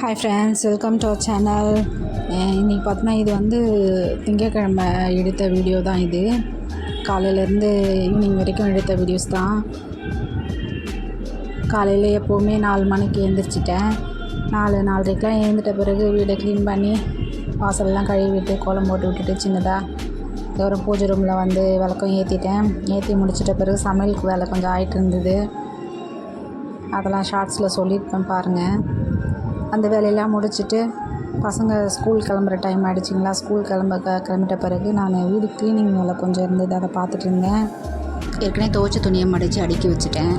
Hi friends welcome to our channel இன்றைக்கி பார்த்தோன்னா இது வந்து திங்கக்கிழமை எடுத்த வீடியோ தான் இது. காலையிலேருந்து ஈவினிங் வரைக்கும் எடுத்த வீடியோஸ் தான். காலையில் எப்போவுமே நாலு மணிக்கு எழுந்திரிச்சிட்டேன் நாலு நாலரைக்கெலாம் எழுந்துட்ட பிறகு வீடை க்ளீன் பண்ணி வாசலெல்லாம் கழுவி விட்டு கோலம் போட்டு விட்டுட்டு சின்னதாக ஒரு பூஜை ரூமில் வந்து விளக்கம் ஏற்றிட்டேன் ஏற்றி முடிச்சிட்ட பிறகு சமையலுக்கு வேலை கொஞ்சம் ஆகிட்டு இருந்தது. அதெல்லாம் ஷார்ட்ஸில் சொல்லியிருப்பேன் பாருங்கள் அந்த வேலையெல்லாம் முடிச்சுட்டு பசங்க ஸ்கூல் கிளம்புற டைம் ஆகிடுச்சிங்களா ஸ்கூல் கிளம்ப க கிளம்பிட்ட பிறகு நான் வீடு க்ளீனிங் வேலை கொஞ்சம் இருந்தது அதை பார்த்துட்டு இருந்தேன். ஏற்கனவே துவைச்ச துணியை மடித்து அடுக்கி வச்சுட்டேன்.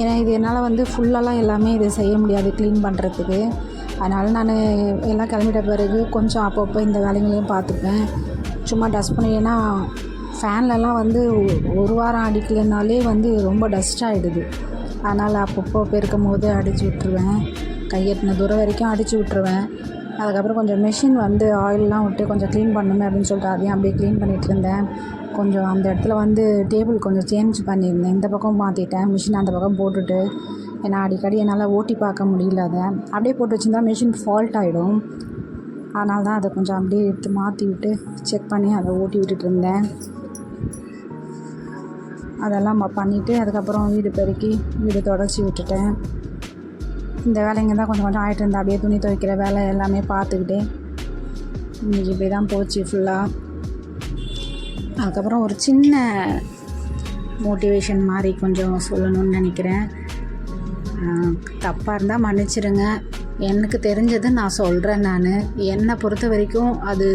ஏன்னா இது என்னால் வந்து ஃபுல்லாலாம் எல்லாமே இது செய்ய முடியாது க்ளீன் பண்ணுறதுக்கு அதனால் நான் எல்லாம் கிளம்பிட்ட பிறகு கொஞ்சம் அப்பப்போ இந்த வேலைகளையும் பார்த்துப்பேன். சும்மா டஸ்ட் பண்ணி ஃபேன்லலாம் வந்து ஒரு வாரம் அடிக்கலைனாலே வந்து ரொம்ப டஸ்ட் ஆகிடுது அதனால் அப்பப்போ பெருக்கும் போது அடித்து விட்ருவேன் கையெட்டின தூரம் வரைக்கும் அடித்து விட்ருவேன் அதுக்கப்புறம் கொஞ்சம் மிஷின் வந்து ஆயிலெலாம் விட்டு கொஞ்சம் க்ளீன் பண்ணுமே அப்படின்னு சொல்லிட்டு அதையும் அப்படியே க்ளீன் பண்ணிகிட்டு இருந்தேன். கொஞ்சம் அந்த இடத்துல வந்து டேபிள் கொஞ்சம் சேஞ்ச் பண்ணியிருந்தேன். இந்த பக்கம் மாற்றிட்டேன் மிஷின் அந்த பக்கம் போட்டுட்டு ஏன்னா அடிக்கடி என்னால் ஓட்டி பார்க்க முடியல அதை. அப்படியே போட்டு வச்சுருந்தா மிஷின் ஃபால்ட் ஆகிடும் அதனால தான் அதை கொஞ்சம் அப்படியே எடுத்து மாற்றி விட்டு செக் பண்ணி அதை ஓட்டி விட்டுட்டு இருந்தேன். அதெல்லாம் பண்ணிவிட்டு அதுக்கப்புறம் வீடு பெருக்கி வீடு தொடச்சி விட்டுட்டேன். இந்த வேலைங்க தான் கொஞ்சம் கொஞ்சம் ஆகிட்டு இருந்தேன் அப்படியே துணி துவைக்கிற வேலை எல்லாமே பார்த்துக்கிட்டு இன்றைக்கி இப்படி தான் போச்சு ஃபுல்லாக அதுக்கப்புறம் ஒரு சின்ன மோட்டிவேஷன் மாதிரி கொஞ்சம் சொல்லணும்னு நினைக்கிறேன். தப்பாக இருந்தால் மன்னிச்சிடுங்க எனக்கு தெரிஞ்சது நான் சொல்கிறேன் நான். என்னை பொறுத்த வரைக்கும் அது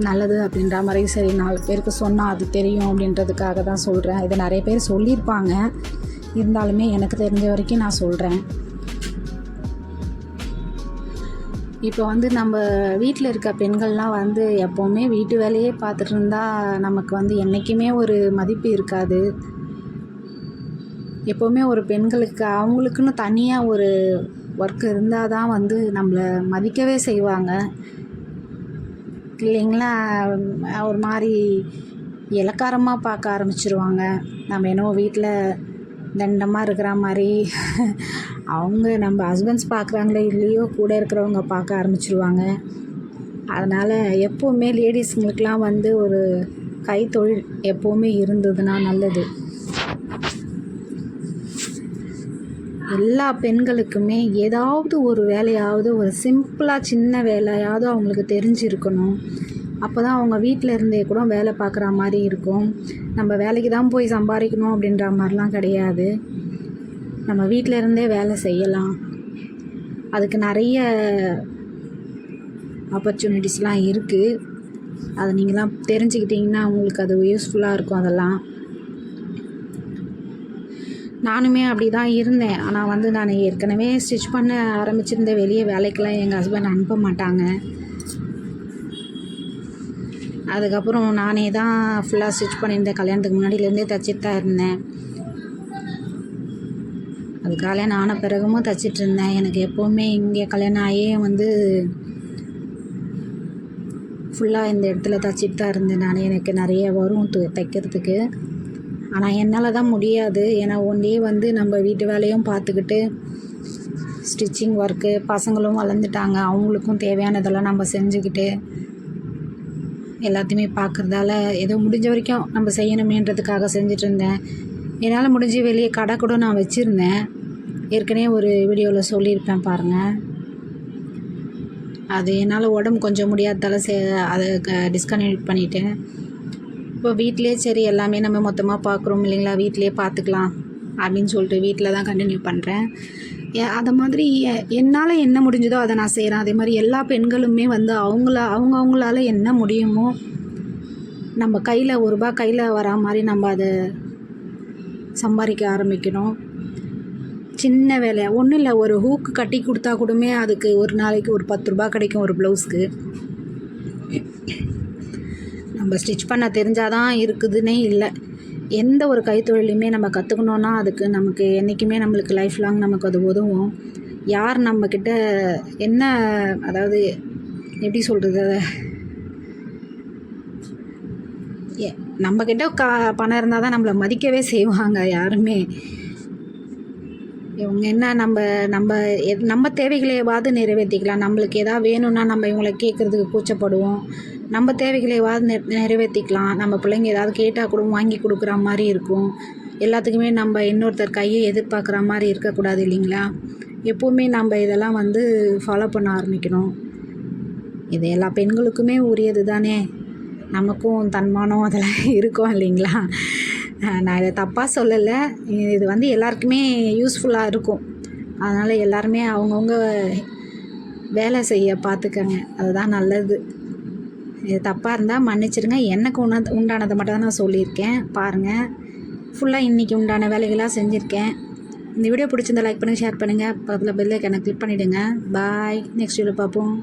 நல்லது அப்படின்ற மாதிரி சரி நாலு பேருக்கு சொன்னால் அது தெரியும் அப்படின்றதுக்காக தான் சொல்கிறேன் இதை நிறைய பேர் சொல்லியிருப்பாங்க. இருந்தாலுமே எனக்கு தெரிஞ்ச வரைக்கும் நான் சொல்கிறேன் இப்போ வந்து நம்ம வீட்டில் இருக்க பெண்கள்லாம் வந்து எப்போவுமே வீட்டு வேலையே பார்த்துட்டு இருந்தால் நமக்கு வந்து என்றைக்குமே ஒரு மதிப்பு இருக்காது. எப்போவுமே ஒரு பெண்களுக்கு அவங்களுக்குன்னு தனியாக ஒரு ஒர்க் இருந்தால் தான் வந்து நம்மளை மதிக்கவே செய்வாங்க. இல்லைங்களா? ஒரு மாதிரி இலக்காரமாக பார்க்க ஆரம்பிச்சிருவாங்க. நம்ம என்னவோ வீட்டில் தண்டமாக இருக்கிற மாதிரி. அவங்க நம்ம ஹஸ்பண்ட்ஸ் பார்க்குறாங்களோ இல்லையோ கூட இருக்கிறவங்க பார்க்க ஆரம்பிச்சிருவாங்க. அதனால் எப்போவுமே லேடிஸுங்களுக்கெலாம் வந்து ஒரு கைத்தொழில் எப்போவுமே இருந்ததுன்னா நல்லது. எல்லா பெண்களுக்குமே ஏதாவது ஒரு வேலையாவது ஒரு சிம்பிளாக சின்ன வேலையாவது அவங்களுக்கு தெரிஞ்சிருக்கணும். அப்போ தான் அவங்க வீட்டில் இருந்தே கூட வேலை பார்க்குற மாதிரி இருக்கும். நம்ம வேலைக்கு தான் போய் சம்பாதிக்கணும் அப்படின்ற மாதிரிலாம் கிடையாது. நம்ம வீட்டில் இருந்தே வேலை செய்யலாம். அதுக்கு நிறைய ஆப்பர்ச்சுனிட்டிஸ்லாம் இருக்குது அதை நீங்களாம் தெரிஞ்சுக்கிட்டிங்கன்னா உங்களுக்கு அது யூஸ்ஃபுல்லாக இருக்கும் அதெல்லாம். நானுமே அப்படி தான் இருந்தேன். ஆனால் வந்து நான் ஏற்கனவே ஸ்டிச் பண்ண ஆரம்பிச்சிருந்த வெளியே வேலைக்கெல்லாம் எங்கள் ஹஸ்பண்ட் அனுப்ப மாட்டாங்க. அதுக்கப்புறம் நானே தான் ஃபுல்லாக ஸ்டிச் பண்ணியிருந்தேன் கல்யாணத்துக்கு முன்னாடியிலேருந்தே தைச்சிட்டு தான் இருந்தேன். அது கல்யாணம் ஆன பிறகும் தச்சிட்டு இருந்தேன். எனக்கு எப்போவுமே இங்கே கல்யாணம் ஆகியே வந்து ஃபுல்லாக இந்த இடத்துல தச்சிட்டு தான் இருந்தேன். நான் எனக்கு நிறைய வரும் தைக்கிறதுக்கு. ஆனால் என்னால் தான் முடியாது. ஏன்னா ஒன்லி வந்து நம்ம வீட்டு வேலையும் பார்த்துக்கிட்டு ஸ்டிச்சிங் ஒர்க்கு பசங்களும் வளர்ந்துட்டாங்க. அவங்களுக்கும் தேவையானதெல்லாம் நம்ம செஞ்சுக்கிட்டு எல்லாத்தையுமே பார்க்குறதால ஏதோ முடிஞ்ச வரைக்கும் நம்ம செய்யணுமேன்றதுக்காக செஞ்சுட்டு இருந்தேன். என்னால் முடிஞ்சு வெளியே கடை கூட நான் வச்சுருந்தேன். ஏற்கனவே ஒரு வீடியோவில் சொல்லியிருப்பேன் பாருங்கள் அது என்னால் உடம்பு கொஞ்சம் முடியாததால சே அதை டிஸ்கனெக்ட் பண்ணிட்டேன். இப்போ வீட்டிலே சரி எல்லாமே நம்ம மொத்தமாக பார்க்குறோம் இல்லைங்களா? வீட்டிலே பார்த்துக்கலாம் அப்படின்னு சொல்லிட்டு வீட்டில் தான் கண்டினியூ பண்ணுறேன் அதை மாதிரி எ- என்னால் என்ன முடிஞ்சதோ அதை நான் செய்கிறேன் அதே மாதிரி எல்லா பெண்களுமே வந்து அவங்கள அவங்க அவங்களால என்ன முடியுமோ நம்ம கையில் ஒரு ரூபா கையில் வரா மாதிரி நம்ம அதை சம்பாதிக்க ஆரம்பிக்கணும். சின்ன வேலை. ஒன்றும் இல்லை ஒரு ஹூக்கு கட்டி கொடுத்தா கூடமே அதுக்கு ஒரு நாளைக்கு ஒரு பத்து ரூபா கிடைக்கும் ஒரு ப்ளவுஸ்க்கு நம்ம ஸ்டிச் பண்ண தெரிஞ்சால் தான் இருக்குதுன்னே இல்லை. எந்த ஒரு கைத்தொழிலையுமே நம்ம கற்றுக்கணுன்னா அதுக்கு நமக்கு என்றைக்குமே நம்மளுக்கு லைஃப் லாங் நமக்கு அது உதவும். யார் நம்மக்கிட்ட என்ன அதாவது எப்படி சொல்கிறது அதை? எ- நம்மக்கிட்ட கா பணம் இருந்தால் தான் நம்மளை மதிக்கவே செய்வாங்க யாருமே. இவங்க என்ன நம்ம நம்ம எத்- நம்ம தேவைகளையாவது நிறைவேற்றிக்கலாம் நம்மளுக்கு எதாவது வேணும்னா நம்ம இவங்களை கேட்குறதுக்கு கூச்சப்படுவோம். நம்ம தேவைகளையாவது நெ நிறைவேற்றிக்கலாம் நம்ம பிள்ளைங்க ஏதாவது கேட்டால் கூட வாங்கி கொடுக்குற மாதிரி இருக்கும். எல்லாத்துக்குமே நம்ம இன்னொருத்தர் கையை எதிர்பார்க்குற மாதிரி இருக்கக்கூடாது இல்லைங்களா? எப்போவுமே நம்ம இதெல்லாம் வந்து ஃபாலோ பண்ண ஆரம்பிக்கணும். இது எல்லா பெண்களுக்குமே உரியது தானே? நமக்கும் தன்மானம் அதெல்லாம் இருக்கும் இல்லைங்களா? நான் இதை தப்பாக சொல்லலை. இது வந்து எல்லாருக்குமே யூஸ்ஃபுல்லாக இருக்கும். அதனால் எல்லாருமே அவங்கவுங்க வேலை செய்ய பார்த்துக்கங்க அதுதான் நல்லது. இது தப்பாக இருந்தால் மன்னிச்சிடுங்க எனக்கு உண உண்டானதை மட்டும் தான் நான் சொல்லியிருக்கேன். பாருங்கள் ஃபுல்லாக இன்றைக்கி உண்டான வேலைகளாக செஞ்சுருக்கேன். இந்த வீடியோ பிடிச்சிருந்தா லைக் பண்ணுங்கள் ஷேர் பண்ணுங்கள் பக்கத்தில் பெல்லைக்கான ஐக்கானை கிளிக் பண்ணிவிடுங்க பாய் நெக்ஸ்ட் வீடியோ பார்ப்போம்.